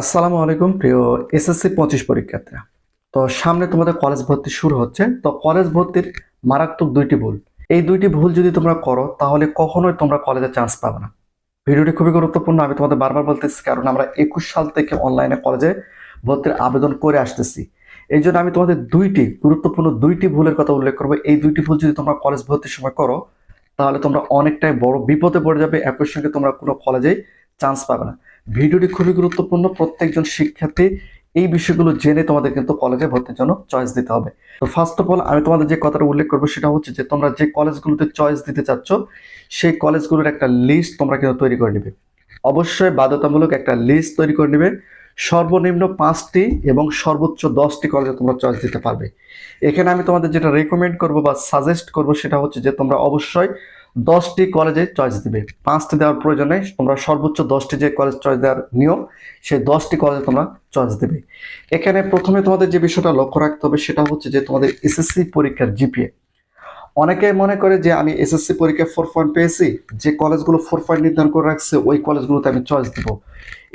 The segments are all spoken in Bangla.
আসসালামু আলাইকুম, প্রিয় এসএসসি পঁচিশ পরীক্ষার্থীরা। তো সামনে তোমাদের কলেজ ভর্তি শুরু হচ্ছে। তো কলেজ ভর্তির মারাত্মক দুইটি ভুল। এই দুইটি ভুল যদি তোমরা করো, তাহলে কখনোই তোমরা কলেজে চান্স পাবে না। ভিডিওটি খুবই গুরুত্বপূর্ণ, আমি তোমাদের বারবার বলতেছি, কারণ আমরা একুশ সাল থেকে অনলাইনে কলেজে ভর্তির আবেদন করে আসতেছি। এই জন্য আমি তোমাদের দুইটি, গুরুত্বপূর্ণ দুইটি ভুলের কথা উল্লেখ করব। এই দুইটি ভুল যদি তোমরা কলেজ ভর্তির সময় করো, তাহলে তোমরা অনেকটাই বড় বিপদে পড়ে যাবে। একই সঙ্গে তোমরা কোনো কলেজেই চান্স পাবে না। ভিডিওটি খুবই গুরুত্বপূর্ণ। প্রত্যেকজন শিক্ষার্থী এই বিষয়গুলো জেনে তোমাদের কিন্তু কলেজে ভর্তির জন্য চয়েস দিতে হবে। তো ফার্স্ট অফ অল আমি তোমাদের যে কথাটা উল্লেখ করব সেটা হচ্ছে যে, তোমরা যে কলেজগুলোতে চয়েস দিতে চাচ্ছ, সেই কলেজগুলোর একটা লিস্ট তোমরা কিন্তু তৈরি করে নেবে। অবশ্যই বাধ্যতামূলক একটা লিস্ট তৈরি করে নেবে। সর্বনিম্ন পাঁচটি এবং সর্বোচ্চ দশটি কলেজে তোমরা চয়েস দিতে পারবে। এখানে আমি তোমাদের যেটা রেকমেন্ড করব বা সাজেস্ট করব সেটা হচ্ছে যে, তোমরা অবশ্যই দশটি কলেজে চয়েস দিবে। পাঁচটি দেওয়ার প্রয়োজন তোমরা সর্বোচ্চ দশটি যে কলেজ চয়েস দেওয়ার নিয়ম, সেই দশটি কলেজে তোমরা চয়েস দেবে। এখানে প্রথমে তোমাদের যে বিষয়টা লক্ষ্য রাখতে হবে সেটা হচ্ছে যে তোমাদের এসএসসি পরীক্ষার জিপিএ অনেকে মনে করে যে আমি এসএসসি পরীক্ষায় ফোর পয়েন্ট পেয়েছি, যে কলেজগুলো ফোর পয়েন্ট নির্ধারণ করে রাখছে, ওই কলেজগুলোতে আমি চয়েস দিব।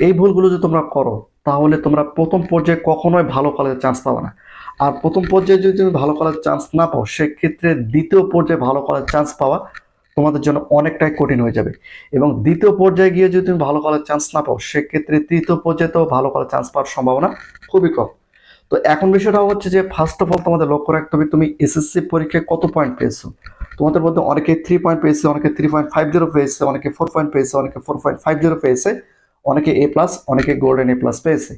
এই ভুলগুলো যদি তোমরা করো, তাহলে তোমরা প্রথম পর্যায়ে কখনোই ভালো কলেজে চান্স পাবে না। আর প্রথম পর্যায়ে যদি তুমি ভালো কলেজ চান্স না পাও, সেক্ষেত্রে দ্বিতীয় পর্যায়ে ভালো কলেজ চান্স পাওয়া তোমাদের জন্য অনেকটাই কঠিন হয়ে যাবে। এবং দ্বিতীয় পর্যায়ে গিয়ে যদি তুমি ভালো কলেজ চান্স না পাও, সেক্ষেত্রে তৃতীয় পর্যায়েতেও ভালো কলেজ চান্স পাওয়ার সম্ভাবনা খুবই কম। তো এখন বিষয়টা হচ্ছে যে ফার্স্ট অফ অল তোমাদের লক্ষ্য রাখতে হবে, তুমি এসএসসি পরীক্ষায় কত পয়েন্ট পেয়েছ? তোমাদের মধ্যে অনেকে থ্রি পয়েন্ট পেয়েছে, অনেকে থ্রি পয়েন্ট ফাইভ জিরো পেয়েছে, অনেকে ফোর পয়েন্ট পেয়েছে, অনেকে ফোর পয়েন্ট ফাইভ জিরো পেয়েছে, অনেকে এ প্লাস অনেকে গোল্ডেন এ প্লাস পেয়েছে।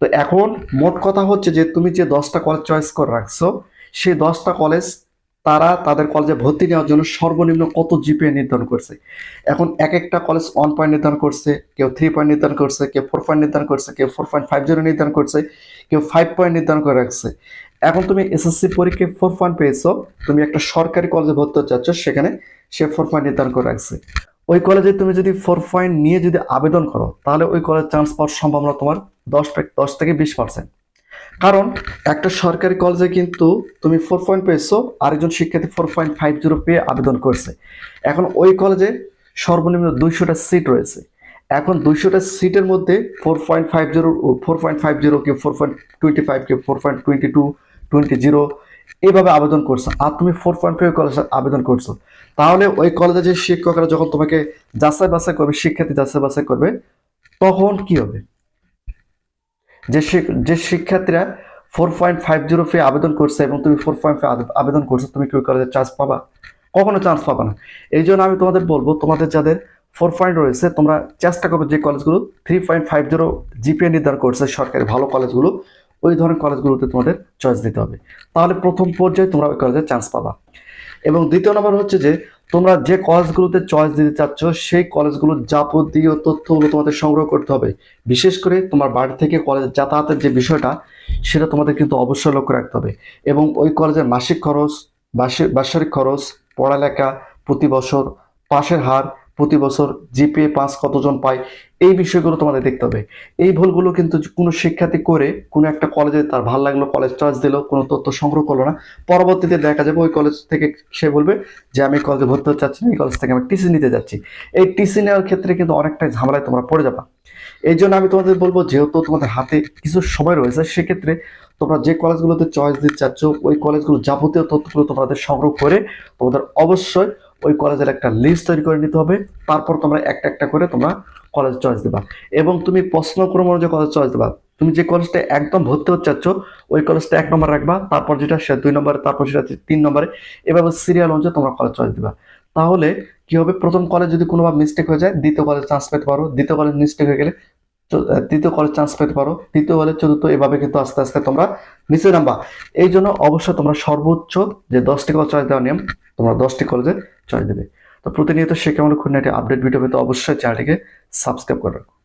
তো এখন মোট কথা হচ্ছে যে, তুমি যে দশটা কলেজ চয়েস করে রাখছো, সেই দশটা কলেজ তারা তাদের কলেজে ভর্তি নেওয়ার জন্য সর্বনিম্ন কত জিপিএ নির্ধারণ করছে? এখন এক একটা কলেজ ওয়ান পয়েন্ট নির্ধারণ করছে, কেউ থ্রি পয়েন্ট নির্ধারণ করছে, কেউ ফোর পয়েন্ট নির্ধারণ করছে, কেউ ফোর পয়েন্ট ফাইভ জিরো নির্ধারণ করছে, কেউ ফাইভ পয়েন্ট নির্ধারণ করে রাখছে। এখন তুমি এসএসসি পরীক্ষায় ফোর পয়েন্ট পেয়েছ, তুমি একটা সরকারি কলেজে ভর্তি হতে চাচ্ছ, সেখানে সে ফোর পয়েন্ট নির্ধারণ করে রাখছে। ওই কলেজে তুমি যদি ফোর পয়েন্ট নিয়ে যদি আবেদন করো, তাহলে ওই কলেজ চান্স পাওয়ার সম্ভাবনা তোমার দশ দশ থেকে বিশ পার্সেন্ট কারণ একটা সরকারি কলেজে কিন্তু তুমি ফোর পয়েন্ট পেয়েছ, আরেকজন শিক্ষার্থী ফোর পয়েন্ট ফাইভ জিরো পেয়ে আবেদন করছে। এখন ওই কলেজে সর্বনিম্ন দুইশোটা সিট রয়েছে। এখন দুইশোটা সিটের মধ্যে four point five zero four point five zero কে ফোর পয়েন্ট টোয়েন্টি ফাইভ কে four point twenty two twenty zero এইভাবে আবেদন করছ। আর তুমি ফোর পয়েন্ট ফাইভ কলেজে আবেদন করছ। তাহলে ওই কলেজে যে শিক্ষকরা যখন তোমাকে যাচাই বাছাই করবে, শিক্ষার্থী যাচাই বাছাই করবে, তখন কি হবে? যে যে শিক্ষার্থীরা ফোর পয়েন্ট ফাইভ জিরো ফি আবেদন করছে এবং তুমি ফোর পয়েন্ট ফাইভ আবেদন করছ, তুমি কি কলেজে চান্স পাবা? কখনো চান্স পাবা না। এই জন্য আমি তোমাদের বলব, তোমাদের যাদের ফোর পয়েন্ট রয়েছে, তোমরা চেষ্টা করবে যে কলেজগুলো three point five zero GPA নির্ধারণ করছে সরকারি ভালো কলেজগুলো ওই ধরনের কলেজগুলোতে তোমাদের চয়েস দিতে হবে। তাহলে প্রথম পর্যায়ে তোমরা ওই কলেজে চান্স পাবা। এবং দ্বিতীয় নম্বর হচ্ছে যে তোমরা যে কলেজগুলোতে চয়েস দিতে চাচ্ছ, সেই কলেজগুলোর যাবতীয় তথ্যগুলো তোমাদের সংগ্রহ করতে হবে। বিশেষ করে তোমার বাড়ি থেকে কলেজ যাতায়াতের যে বিষয়টা, সেটা তোমাদের কিন্তু অবশ্যই লক্ষ্য রাখতে হবে। এবং ওই কলেজের মাসিক খরচ বার্ষিক খরচ, পড়ালেখা, প্রতি বছর পাশের হার প্রতি বছর জিপিএ পাস কতজন পায়, এই বিষয়গুলো তোমাদের দেখতে হবে। এই ভুলগুলো কিন্তু কোনো শিক্ষার্থী করে কোনো একটা কলেজে তার ভালো লাগল কলেজ চয়েস দিল, কোনো তথ্য সংগ্রহ করল না। পরবর্তীতে দেখা যাবে ওই কলেজ থেকে সে বলবে যে, আমি কলেজে ভর্তি হতে চাচ্ছি না, এই কলেজ থেকে আমি টিসি নিতে যাচ্ছি। এই টিসি নেওয়ার ক্ষেত্রে কিন্তু অনেকটাই ঝামেলায় তোমরা পড়ে যাবা। এই জন্য আমি তোমাদের বলব, যেহেতু তোমাদের হাতে কিছু সময় রয়েছে, সেক্ষেত্রে তোমরা যে কলেজগুলোতে চয়েস দিতে চাচ্ছ, ওই কলেজগুলো যাবতীয় তথ্যগুলো তোমাদের সংগ্রহ করে তোমাদের অবশ্যই ওই কলেজের একটা লিস্ট তৈরি করে নিতে হবে। তারপর তোমরা একটা একটা করে তোমরা কলেজ চয়েস দেবা। এবং তুমি প্রশ্নক্রম অনুযায়ী কলেজ চয়েস দেবা। তুমি যে কলেজটা একদম ভর্তি হতে চাচ্ছ, ওই কলেজটা এক নম্বর রাখবা, তারপর যেটা সে দুই নম্বরে তারপর সেটা তিন নম্বরে এভাবে সিরিয়াল অনুযায়ী তোমরা কলেজ চয়েস দিবা। তাহলে কি হবে? প্রথম কলেজ যদি কোনোভাবে মিস্টেক হয়ে যায়, দ্বিতীয় কলেজ চান্স পেতে পারো। দ্বিতীয় কলেজ মিস্টেক হয়ে গেলে তৃতীয় কলেজ চান্স পেতে পারো। তৃতীয় কলেজ চতুর্থ, এভাবে কিন্তু আস্তে আস্তে তোমরা নিচে নামবা। এই জন্য অবশ্যই তোমরা সর্বোচ্চ যে দশটি কলেজ চয়েস দেওয়ার নিয়ম, তোমরা দশটি কলেজে চয়েস দেবে তো প্রতিনিয়ত শিক্ষামূলক একটি আপডেট ভিডিও পেতে অবশ্যই চ্যানেলটিকে সাবস্ক্রাইব করে রাখো।